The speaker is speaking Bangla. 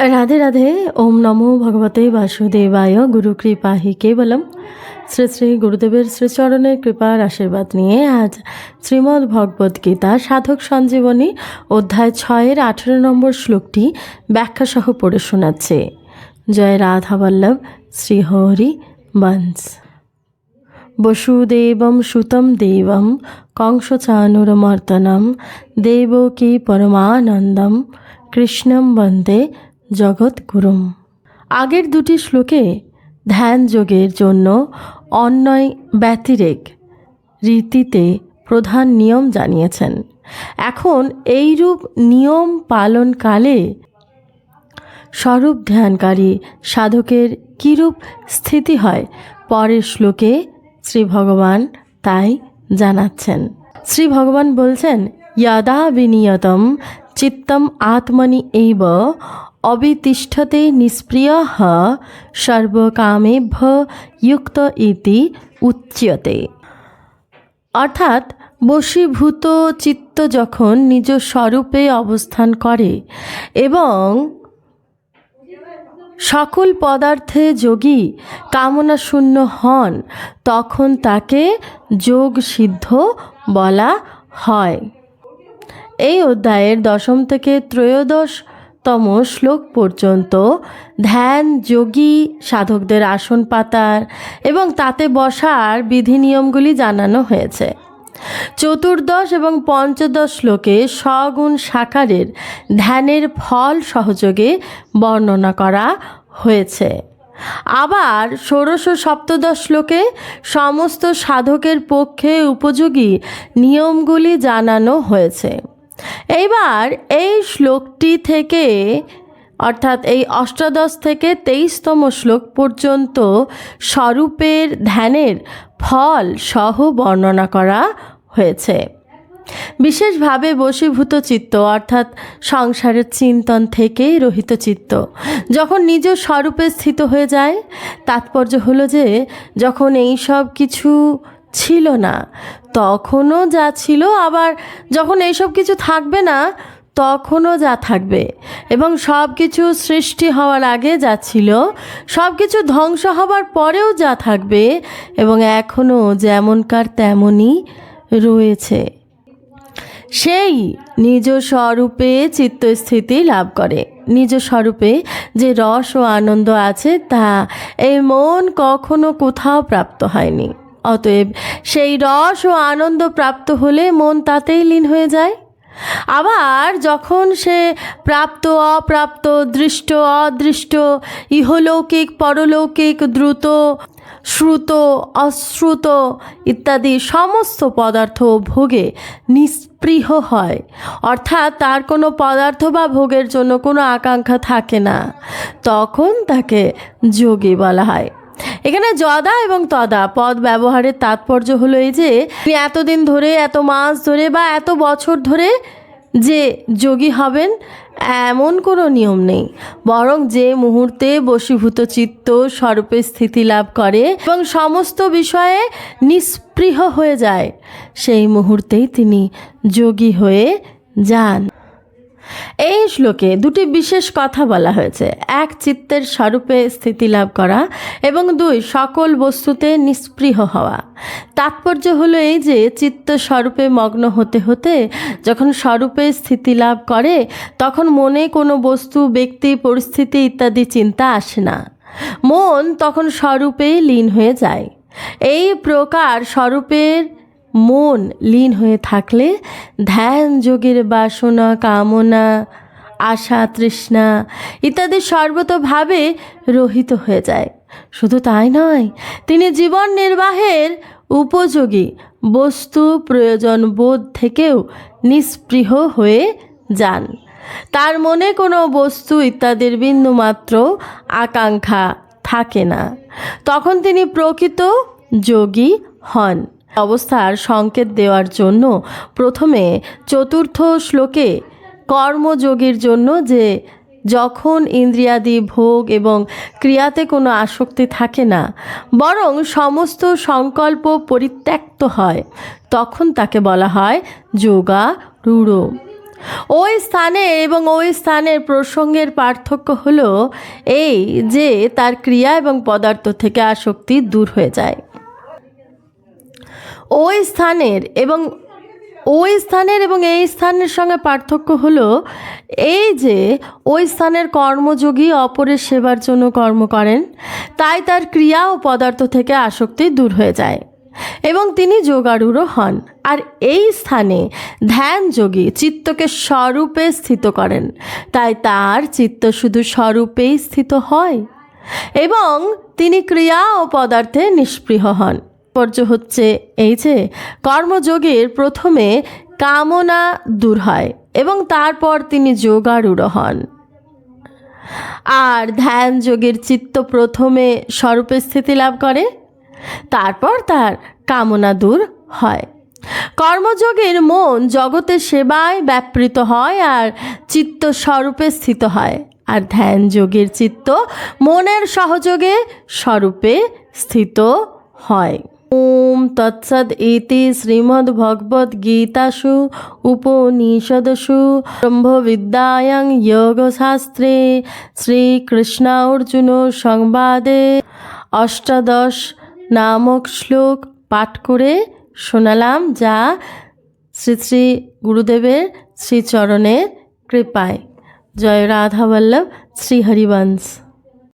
রাধে রাধে ওম নমো ভগবতে বাসুদেবায় গুরু কৃপা হি কেবলম শ্রী শ্রী গুরুদেবের শ্রীচরণের কৃপার আশীর্বাদ নিয়ে আজ শ্রীমদ্ ভগবদ্ গীতা সাধক সঞ্জীবনী অধ্যায় ছয়ের আঠেরো নম্বর শ্লোকটি ব্যাখ্যাসহ পড়ে শোনাচ্ছে। জয় রাধা বল্লভ, শ্রীহরি বংশ বসুদেবম সুতম দেবম কংসচানুরমর্দনম দেবকী পরমানন্দম, কৃষ্ণম বন্দে জগৎগুরুম আগের দুটি শ্লোকে ধ্যান যোগের জন্য অন্যয় ব্যতিরেক রীতিতে প্রধান নিয়ম জানিয়েছেন। এখন এইরূপ নিয়ম পালনকালে স্বরূপ ধ্যানকারী সাধকের কিরূপ স্থিতি হয়, পরের শ্লোকে শ্রী ভগবান তাই জানাচ্ছেন। শ্রী ভগবান বলছেন যদা বিনিয়তম চিত্তম আত্মনি এইব অবিতিষ্ঠতে নিষ্প্রিয় সর্বকামেভ্য যুক্ত ইতি উচ্যতে। অর্থাৎ বশীভূত চিত্ত যখন নিজ স্বরূপে অবস্থান করে এবং সকল পদার্থে যোগী কামনা শূন্য হন, তখন তাকে যোগ সিদ্ধ বলা হয়। এই অধ্যায়ের দশম থেকে ত্রয়োদশতম শ্লোক পর্যন্ত ধ্যান, যোগী, সাধকদের আসন পাতার এবং তাতে বসার বিধি নিয়মগুলি জানানো হয়েছে। চতুর্দশ এবং পঞ্চদশ শ্লোকে সগুণ সাকারের ধ্যানের ফল সহযোগে বর্ণনা করা হয়েছে। আবার ষোড়শ সপ্তদশ শ্লোকে সমস্ত সাধকের পক্ষে উপযোগী নিয়মগুলি জানানো হয়েছে। এইবার এই শ্লোকটি থেকে, অর্থাৎ এই অষ্টাদশ থেকে তেইশতম শ্লোক পর্যন্ত স্বরূপের ধ্যানের ফল সহ বর্ণনা করা হয়েছে। বিশেষভাবে বশীভূত চিত্ত, অর্থাৎ সংসারের চিন্তন থেকে রহিত চিত্ত, যখন নিজ স্বরূপে স্থিত হয়ে যায়, তাৎপর্য হলো যে যখন এই সব কিছু ছিল না। তখনও যা ছিল, আবার যখন এইসব কিছু থাকবে না, তখনও যা থাকবে। এবং সব কিছু সৃষ্টি হওয়ার আগে যা ছিল সব কিছু ধ্বংস হবার পরেও যা থাকবে, এবং এখনও যেমনকার তেমনই রয়েছে। সেই নিজ স্বরূপে চিত্তস্থিতি লাভ করে। নিজ স্বরূপে যে রস ও আনন্দ আছে, তা এই মন কখনো কোথাও প্রাপ্ত হয়নি। অতএব সেই রস ও আনন্দ প্রাপ্ত হলে মন তাতেই লীন হয়ে যায়। আবার যখন সে প্রাপ্ত, অপ্রাপ্ত, দৃষ্ট, অদৃষ্ট, ইহলৌকিক, পরলৌকিক, দ্রুত, শ্রুত, অশ্রুত ইত্যাদি সমস্ত পদার্থ ভোগে নিস্পৃহ হয়। অর্থাৎ তার কোনো পদার্থ বা ভোগের জন্য কোনো আকাঙ্ক্ষা থাকে না। তখন তাকে যোগী বলা হয়। এখানে যদা এবং তদা, পদ ব্যবহারের তাৎপর্য হলো এই যে এতদিন ধরে, এত মাস ধরে বা এত বছর ধরে যে যোগী হবেন, এমন কোনো নিয়ম নেই। বরং যে মুহূর্তে বশীভূত চিত্ত স্বরূপে স্থিতি লাভ করে এবং সমস্ত বিষয়ে নিস্পৃহ হয়ে যায়, সেই মুহূর্তেই তিনি যোগী হয়ে যান। এই শ্লোকে দুটি বিশেষ কথা বলা হয়েছে। এক, চিত্তের স্বরূপে স্থিতি লাভ করা এবং দুই, সকল বস্তুতে নিস্পৃহ হওয়া। তাৎপর্য হলো এই যে, চিত্ত স্বরূপে মগ্ন হতে হতে যখন স্বরূপে স্থিতি লাভ করে, তখন মনে কোনো বস্তু, ব্যক্তি, পরিস্থিতি ইত্যাদি চিন্তা আসে না। মন তখন স্বরূপে লীন হয়ে যায়। এই প্রকার স্বরূপের মন লীন হয়ে থাকলে ধ্যান, যোগের বাসনা, কামনা, আশা, তৃষ্ণা ইত্যাদি সর্বতভাবে রহিত হয়ে যায়। শুধু তাই নয়, তিনি জীবন নির্বাহের উপযোগী বস্তু, প্রয়োজন, বোধ থেকেও নিস্পৃহ হয়ে যান। তার মনে কোনো বস্তু ইত্যাদির বিন্দুমাত্র আকাঙ্ক্ষা থাকে না। তখন তিনি প্রকৃত যোগী হন। অবস্থার সংকেত দেওয়ার জন্য প্রথমে চতুর্থ শ্লোকে কর্মযোগীর জন্য যে যখন ইন্দ্রিয়াদি ভোগ এবং ক্রিয়াতে কোনো আসক্তি থাকে না, বরং সমস্ত সংকল্প পরিত্যক্ত হয়, তখন তাকে বলা হয় যোগা রূঢ়। ওই স্থানে এবং ওই স্থানের প্রসঙ্গের পার্থক্য হলো এই যে তার ক্রিয়া এবং পদার্থ থেকে আসক্তি দূর হয়ে যায়। ওই স্থানের এবং ওই স্থানের এবং এই স্থানের সঙ্গে পার্থক্য হলো এই যে ওই স্থানের কর্মযোগী অপরের সেবার জন্য কর্ম করেন, তাই তার ক্রিয়া ও পদার্থ থেকে আসক্তি দূর হয়ে যায় এবং তিনি যোগারূঢ় হন। আর এই স্থানে ধ্যান যোগী চিত্তকে স্বরূপে স্থিত করেন, তাই তার চিত্ত শুধু স্বরূপেই স্থিত হয় এবং তিনি ক্রিয়া ও পদার্থে নিষ্পৃহ হন। তাৎপর্য হচ্ছে এই যে, কর্মযোগের প্রথমে কামনা দূর হয় এবং তারপর তিনি যোগারূঢ় হন। আর ধ্যান যোগের চিত্ত প্রথমে স্বরূপে স্থিতি লাভ করে, তারপর তার কামনা দূর হয়। কর্মযোগের মন জগতের সেবায় ব্যাপৃত হয় আর চিত্ত স্বরূপে স্থিত হয়। আর ধ্যান যোগের চিত্ত মনের সহযোগে স্বরূপে স্থিত হয়। ওম তৎসদ ইতি শ্রীমদ্ভগবদ্গীতাসু উপনিষদসু ব্রহ্মবিদ্যায়াং যোগশাস্ত্রে শ্রীকৃষ্ণ অর্জুন সংবাদে অষ্টাদশ নামক শ্লোক পাঠ করে শোনালাম যা শ্রী শ্রী গুরুদেবের শ্রীচরণের কৃপায় জয় রাধা বল্লভ শ্রী হরিবংশ